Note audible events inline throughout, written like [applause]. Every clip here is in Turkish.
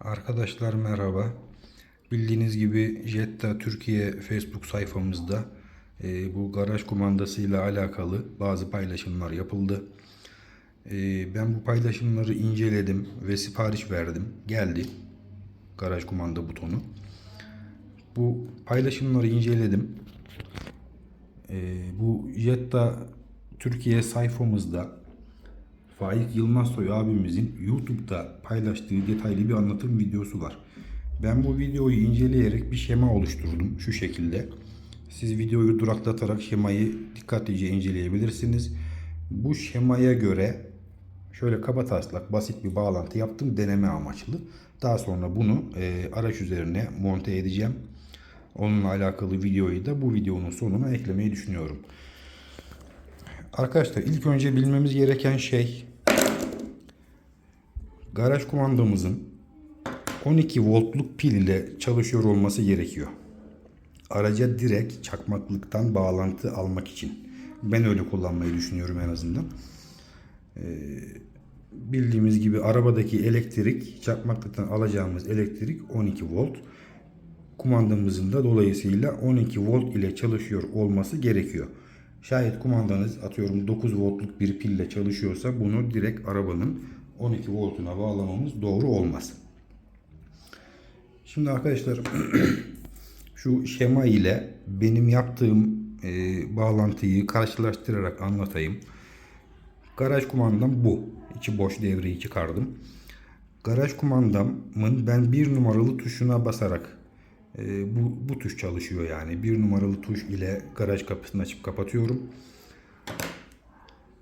Arkadaşlar merhaba. Bildiğiniz gibi Jetta Türkiye Facebook sayfamızda e, bu garaj kumandasıyla alakalı bazı paylaşımlar yapıldı. E, ben bu paylaşımları inceledim ve sipariş verdim. Geldi garaj kumanda butonu. Bu paylaşımları inceledim. E, bu Jetta Türkiye sayfamızda Faik Yılmazsoy abimizin YouTube'da paylaştığı detaylı bir anlatım videosu var. Ben bu videoyu inceleyerek bir şema oluşturdum şu şekilde. Siz videoyu duraklatarak şemayı dikkatlice inceleyebilirsiniz. Bu şemaya göre şöyle kaba taslak basit bir bağlantı yaptım deneme amaçlı. Daha sonra bunu e, araç üzerine monte edeceğim. Onunla alakalı videoyu da bu videonun sonuna eklemeyi düşünüyorum. Arkadaşlar ilk önce bilmemiz gereken şey garaj kumandamızın 12 voltluk pil ile çalışıyor olması gerekiyor. Araca direkt çakmaklıktan bağlantı almak için. Ben öyle kullanmayı düşünüyorum en azından. Ee, bildiğimiz gibi arabadaki elektrik, çakmaklıktan alacağımız elektrik 12 volt. Kumandamızın da dolayısıyla 12 volt ile çalışıyor olması gerekiyor. Şayet kumandanız atıyorum 9 voltluk bir pille çalışıyorsa bunu direkt arabanın 12 voltuna bağlamamız doğru olmaz. Şimdi arkadaşlar [clears throat] şu şema ile benim yaptığım e, bağlantıyı karşılaştırarak anlatayım. Garaj kumandam bu. İçi boş devreyi çıkardım. Garaj kumandamın ben bir numaralı tuşuna basarak e, bu, bu tuş çalışıyor yani. Bir numaralı tuş ile garaj kapısını açıp kapatıyorum.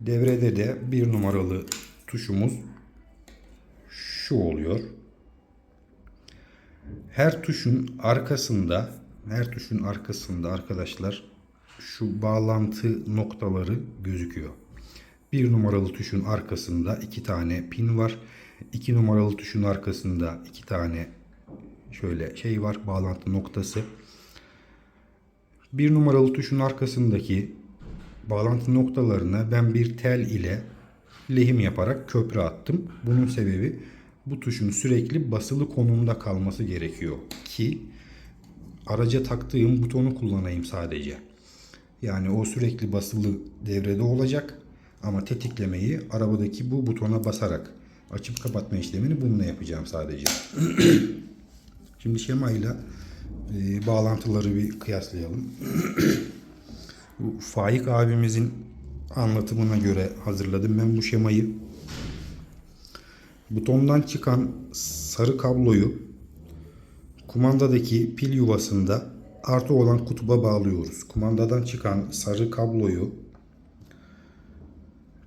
Devrede de bir numaralı tuşumuz şu oluyor. Her tuşun arkasında, her tuşun arkasında arkadaşlar şu bağlantı noktaları gözüküyor. Bir numaralı tuşun arkasında iki tane pin var. İki numaralı tuşun arkasında iki tane şöyle şey var bağlantı noktası. Bir numaralı tuşun arkasındaki bağlantı noktalarına ben bir tel ile lehim yaparak köprü attım. Bunun sebebi bu tuşun sürekli basılı konumda kalması gerekiyor ki araca taktığım butonu kullanayım sadece. Yani o sürekli basılı devrede olacak ama tetiklemeyi arabadaki bu butona basarak açıp kapatma işlemini bununla yapacağım sadece. [clears throat] Şimdi şemayla e, bağlantıları bir kıyaslayalım. [clears throat] bu Faik abimizin anlatımına göre hazırladım ben bu şemayı. Butondan çıkan sarı kabloyu kumandadaki pil yuvasında artı olan kutuba bağlıyoruz. Kumandadan çıkan sarı kabloyu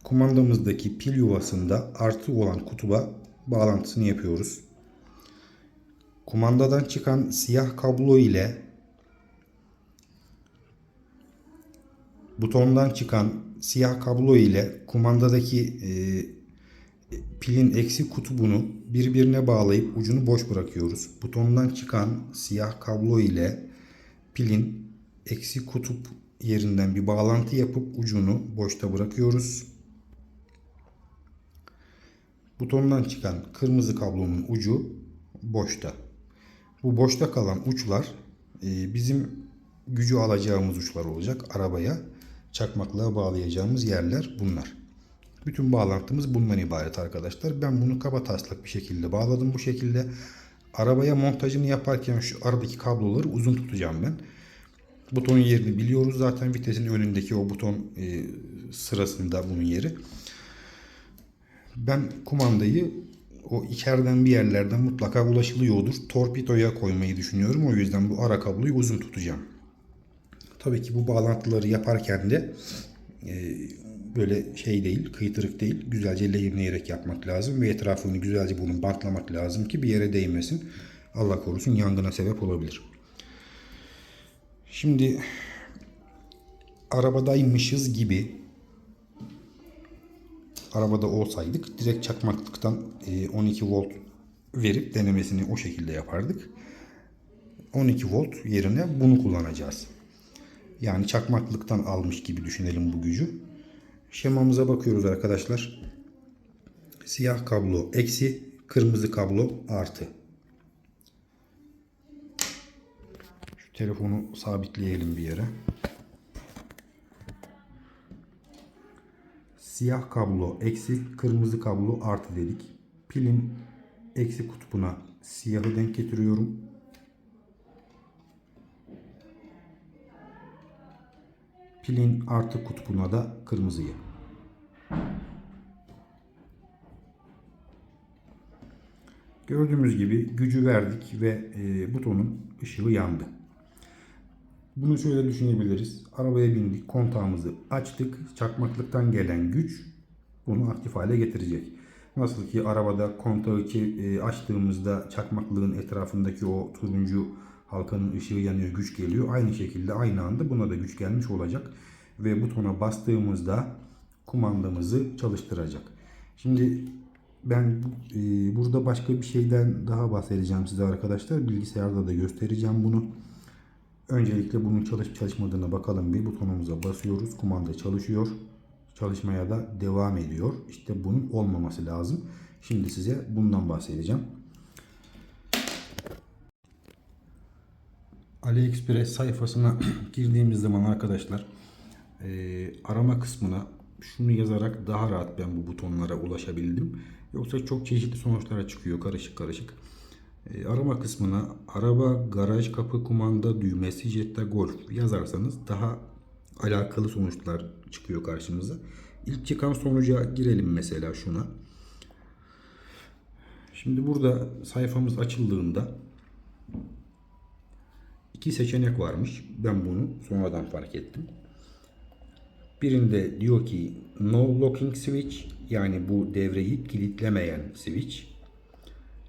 kumandamızdaki pil yuvasında artı olan kutuba bağlantısını yapıyoruz. Kumandadan çıkan siyah kablo ile butondan çıkan siyah kablo ile kumandadaki e, pilin eksi kutbunu birbirine bağlayıp ucunu boş bırakıyoruz. Butondan çıkan siyah kablo ile pilin eksi kutup yerinden bir bağlantı yapıp ucunu boşta bırakıyoruz. Butondan çıkan kırmızı kablonun ucu boşta. Bu boşta kalan uçlar e, bizim gücü alacağımız uçlar olacak arabaya. Çakmaklığa bağlayacağımız yerler bunlar. Bütün bağlantımız bundan ibaret arkadaşlar. Ben bunu kaba taslak bir şekilde bağladım bu şekilde. Arabaya montajını yaparken şu aradaki kabloları uzun tutacağım ben. Butonun yerini biliyoruz zaten vitesin önündeki o buton e, sırasında bunun yeri. Ben kumandayı o içeriden bir yerlerden mutlaka ulaşılıyordur. Torpidoya koymayı düşünüyorum. O yüzden bu ara kabloyu uzun tutacağım. Tabii ki bu bağlantıları yaparken de e, böyle şey değil, kıytırık değil. Güzelce lehimleyerek yapmak lazım ve etrafını güzelce bunun bantlamak lazım ki bir yere değmesin. Allah korusun yangına sebep olabilir. Şimdi arabadaymışız gibi arabada olsaydık direkt çakmaklıktan 12 volt verip denemesini o şekilde yapardık. 12 volt yerine bunu kullanacağız. Yani çakmaklıktan almış gibi düşünelim bu gücü şemamıza bakıyoruz arkadaşlar. Siyah kablo eksi, kırmızı kablo artı. Şu telefonu sabitleyelim bir yere. Siyah kablo eksi, kırmızı kablo artı dedik. Pilin eksi kutbuna siyahı denk getiriyorum. Pilin artı kutbuna da kırmızıyı. Gördüğümüz gibi gücü verdik ve e, butonun ışığı yandı. Bunu şöyle düşünebiliriz. Arabaya bindik, kontağımızı açtık. Çakmaklıktan gelen güç bunu aktif hale getirecek. Nasıl ki arabada kontağı e, açtığımızda çakmaklığın etrafındaki o turuncu halkanın ışığı yanıyor, güç geliyor. Aynı şekilde aynı anda buna da güç gelmiş olacak. Ve butona bastığımızda kumandamızı çalıştıracak. Şimdi ben e, burada başka bir şeyden daha bahsedeceğim size arkadaşlar. Bilgisayarda da göstereceğim bunu. Öncelikle bunun çalışıp çalışmadığına bakalım bir butonumuza basıyoruz. Kumanda çalışıyor. Çalışmaya da devam ediyor. İşte bunun olmaması lazım. Şimdi size bundan bahsedeceğim. AliExpress sayfasına [clears throat] girdiğimiz zaman arkadaşlar e, arama kısmına şunu yazarak daha rahat ben bu butonlara ulaşabildim. Yoksa çok çeşitli sonuçlara çıkıyor karışık karışık. E, arama kısmına araba, garaj, kapı, kumanda, düğmesi, Jetta, Golf yazarsanız daha alakalı sonuçlar çıkıyor karşımıza. İlk çıkan sonuca girelim mesela şuna. Şimdi burada sayfamız açıldığında iki seçenek varmış. Ben bunu sonradan fark ettim. Birinde diyor ki no locking switch yani bu devreyi kilitlemeyen switch.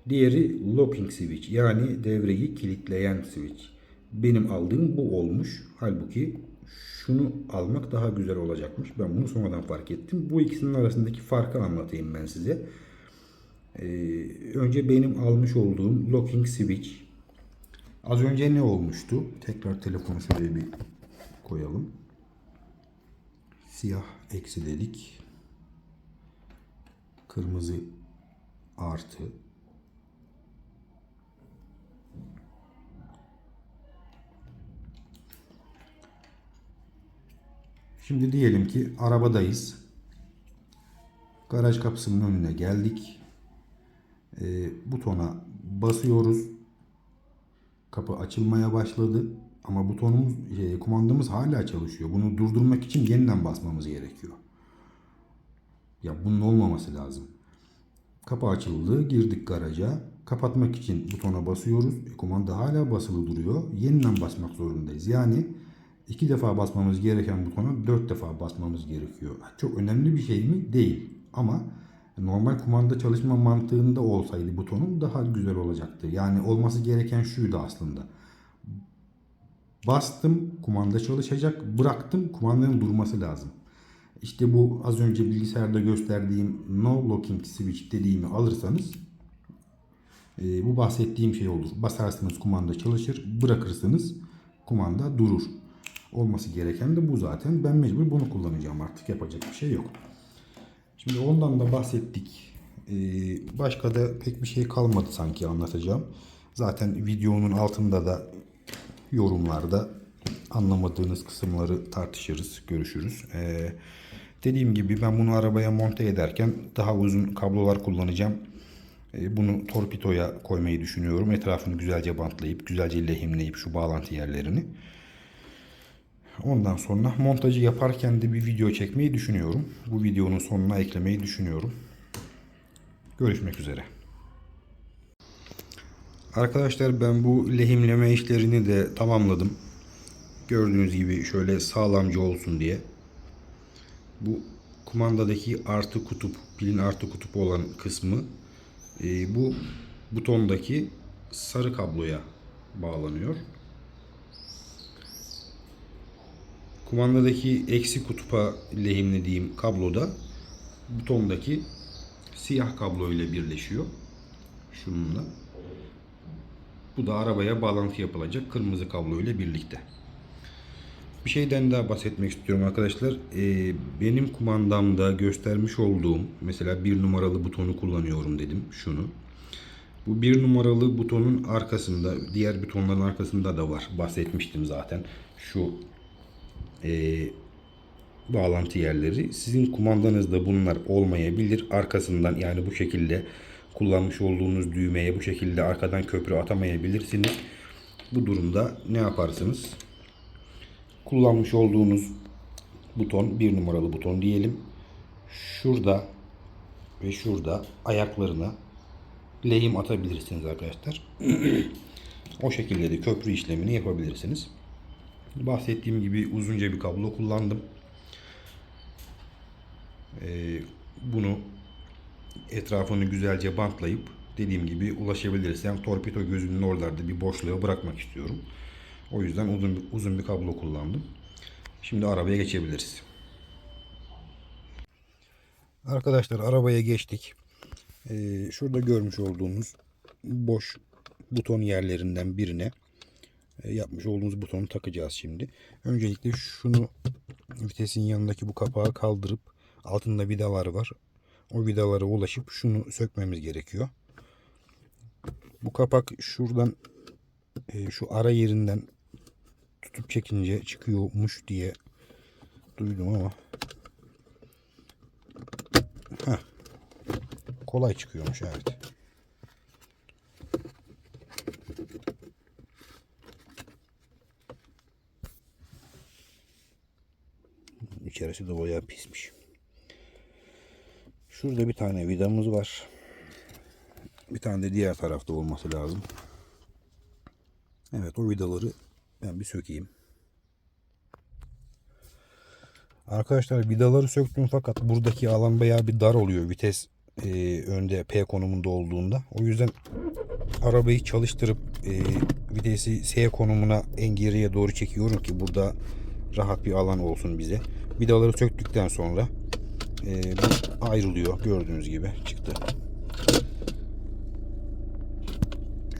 Diğeri locking switch yani devreyi kilitleyen switch. Benim aldığım bu olmuş. Halbuki şunu almak daha güzel olacakmış. Ben bunu sonradan fark ettim. Bu ikisinin arasındaki farkı anlatayım ben size. Ee, önce benim almış olduğum locking switch. Az önce ne olmuştu? Tekrar telefonu şöyle bir koyalım. Siyah eksi dedik. Kırmızı artı. Şimdi diyelim ki arabadayız. Garaj kapısının önüne geldik. Ee, butona basıyoruz. Kapı açılmaya başladı. Ama butonumuz, e, kumandamız hala çalışıyor. Bunu durdurmak için yeniden basmamız gerekiyor. Ya bunun olmaması lazım. Kapı açıldı, girdik garaja. Kapatmak için butona basıyoruz. E, kumanda hala basılı duruyor. Yeniden basmak zorundayız. Yani iki defa basmamız gereken butona dört defa basmamız gerekiyor. Çok önemli bir şey mi? Değil. Ama normal kumanda çalışma mantığında olsaydı butonun daha güzel olacaktı. Yani olması gereken şuydu aslında. Bastım kumanda çalışacak. Bıraktım kumandanın durması lazım. İşte bu az önce bilgisayarda gösterdiğim no locking switch dediğimi alırsanız e, bu bahsettiğim şey olur. Basarsınız kumanda çalışır. Bırakırsınız kumanda durur. Olması gereken de bu zaten. Ben mecbur bunu kullanacağım artık. Yapacak bir şey yok. Şimdi ondan da bahsettik. Ee, başka da pek bir şey kalmadı sanki anlatacağım. Zaten videonun altında da yorumlarda anlamadığınız kısımları tartışırız, görüşürüz. Ee, dediğim gibi ben bunu arabaya monte ederken daha uzun kablolar kullanacağım. Ee, bunu torpidoya koymayı düşünüyorum. Etrafını güzelce bantlayıp, güzelce lehimleyip şu bağlantı yerlerini. Ondan sonra montajı yaparken de bir video çekmeyi düşünüyorum. Bu videonun sonuna eklemeyi düşünüyorum. Görüşmek üzere. Arkadaşlar ben bu lehimleme işlerini de tamamladım. Gördüğünüz gibi şöyle sağlamcı olsun diye. Bu kumandadaki artı kutup, pilin artı kutup olan kısmı e, bu butondaki sarı kabloya bağlanıyor. Kumandadaki eksi kutupa lehimlediğim kabloda butondaki siyah kablo ile birleşiyor. Şununla. Bu da arabaya bağlantı yapılacak kırmızı kablo ile birlikte. Bir şeyden daha bahsetmek istiyorum arkadaşlar. Ee, benim kumandamda göstermiş olduğum mesela bir numaralı butonu kullanıyorum dedim şunu. Bu bir numaralı butonun arkasında, diğer butonların arkasında da var. Bahsetmiştim zaten. Şu eee, bağlantı yerleri. Sizin kumandanızda bunlar olmayabilir. Arkasından yani bu şekilde kullanmış olduğunuz düğmeye bu şekilde arkadan köprü atamayabilirsiniz. Bu durumda ne yaparsınız? Kullanmış olduğunuz buton bir numaralı buton diyelim. Şurada ve şurada ayaklarına lehim atabilirsiniz arkadaşlar. [clears throat] o şekilde de köprü işlemini yapabilirsiniz. Bahsettiğim gibi uzunca bir kablo kullandım. Ee, bunu etrafını güzelce bantlayıp dediğim gibi ulaşabilirsem torpido gözünün oralarda bir boşluğa bırakmak istiyorum. O yüzden uzun uzun bir kablo kullandım. Şimdi arabaya geçebiliriz. Arkadaşlar arabaya geçtik. Ee, şurada görmüş olduğunuz boş buton yerlerinden birine yapmış olduğumuz butonu takacağız şimdi. Öncelikle şunu vitesin yanındaki bu kapağı kaldırıp altında vidalar var. O vidalara ulaşıp şunu sökmemiz gerekiyor. Bu kapak şuradan e, şu ara yerinden tutup çekince çıkıyormuş diye duydum ama Heh. kolay çıkıyormuş evet. İçerisi de bayağı pismiş. Şurada bir tane vidamız var. Bir tane de diğer tarafta olması lazım. Evet o vidaları ben bir sökeyim. Arkadaşlar vidaları söktüm fakat buradaki alan bayağı bir dar oluyor vites e, önde P konumunda olduğunda. O yüzden arabayı çalıştırıp e, vitesi S konumuna en geriye doğru çekiyorum ki burada rahat bir alan olsun bize. Vidaları söktükten sonra e, bu ayrılıyor gördüğünüz gibi çıktı.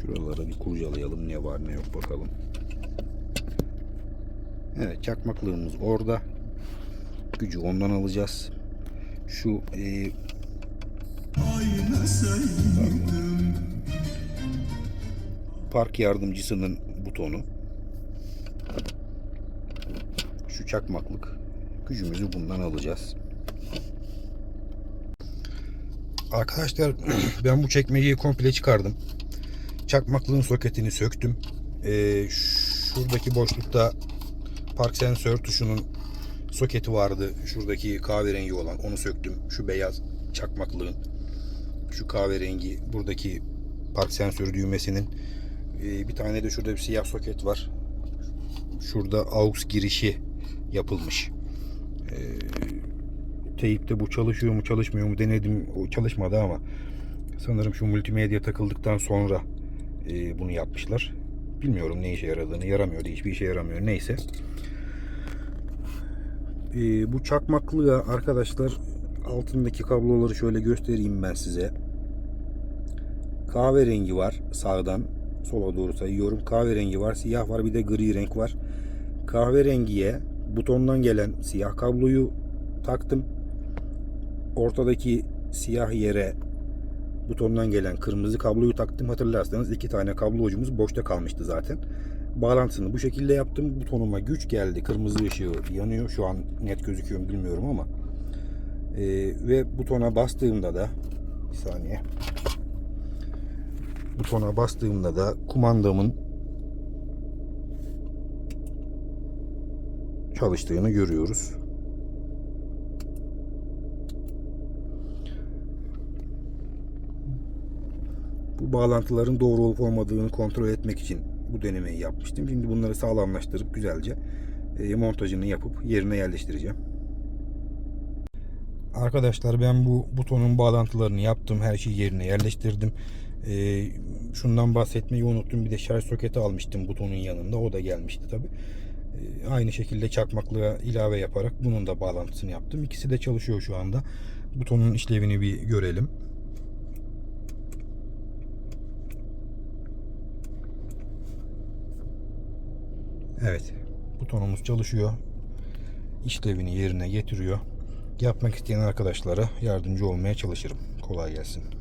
Şuralara bir kurcalayalım ne var ne yok bakalım. Evet çakmaklığımız orada. Gücü ondan alacağız. Şu e, park yardımcısının butonu. Şu çakmaklık. Gücümüzü bundan alacağız. Arkadaşlar [clears throat] ben bu çekmeceyi komple çıkardım. Çakmaklığın soketini söktüm. Ee, şuradaki boşlukta park sensör tuşunun soketi vardı. Şuradaki kahverengi olan onu söktüm. Şu beyaz çakmaklığın şu kahverengi buradaki park sensörü düğmesinin ee, bir tane de şurada bir siyah soket var. Şurada aux girişi yapılmış. Ee, teyipte bu çalışıyor mu çalışmıyor mu denedim. O çalışmadı ama sanırım şu multimedya takıldıktan sonra e, bunu yapmışlar. Bilmiyorum ne işe yaradığını. Yaramıyordu. Hiçbir işe yaramıyor. Neyse. E, bu çakmaklığa arkadaşlar altındaki kabloları şöyle göstereyim ben size. Kahverengi var sağdan sola doğru sayıyorum. Kahverengi var, siyah var, bir de gri renk var. Kahverengiye butondan gelen siyah kabloyu taktım. Ortadaki siyah yere butondan gelen kırmızı kabloyu taktım. Hatırlarsanız iki tane kablo ucumuz boşta kalmıştı zaten. Bağlantısını bu şekilde yaptım. Butonuma güç geldi. Kırmızı ışığı yanıyor. Şu an net gözüküyor bilmiyorum ama. Ee, ve butona bastığımda da bir saniye. Butona bastığımda da kumandamın çalıştığını görüyoruz. Bu bağlantıların doğru olup olmadığını kontrol etmek için bu denemeyi yapmıştım. Şimdi bunları sağlamlaştırıp güzelce e, montajını yapıp yerine yerleştireceğim. Arkadaşlar ben bu butonun bağlantılarını yaptım. Her şeyi yerine yerleştirdim. E, şundan bahsetmeyi unuttum. Bir de şarj soketi almıştım butonun yanında. O da gelmişti tabi. Aynı şekilde çakmaklığa ilave yaparak bunun da bağlantısını yaptım. İkisi de çalışıyor şu anda. Butonun işlevini bir görelim. Evet. Butonumuz çalışıyor. İşlevini yerine getiriyor. Yapmak isteyen arkadaşlara yardımcı olmaya çalışırım. Kolay gelsin.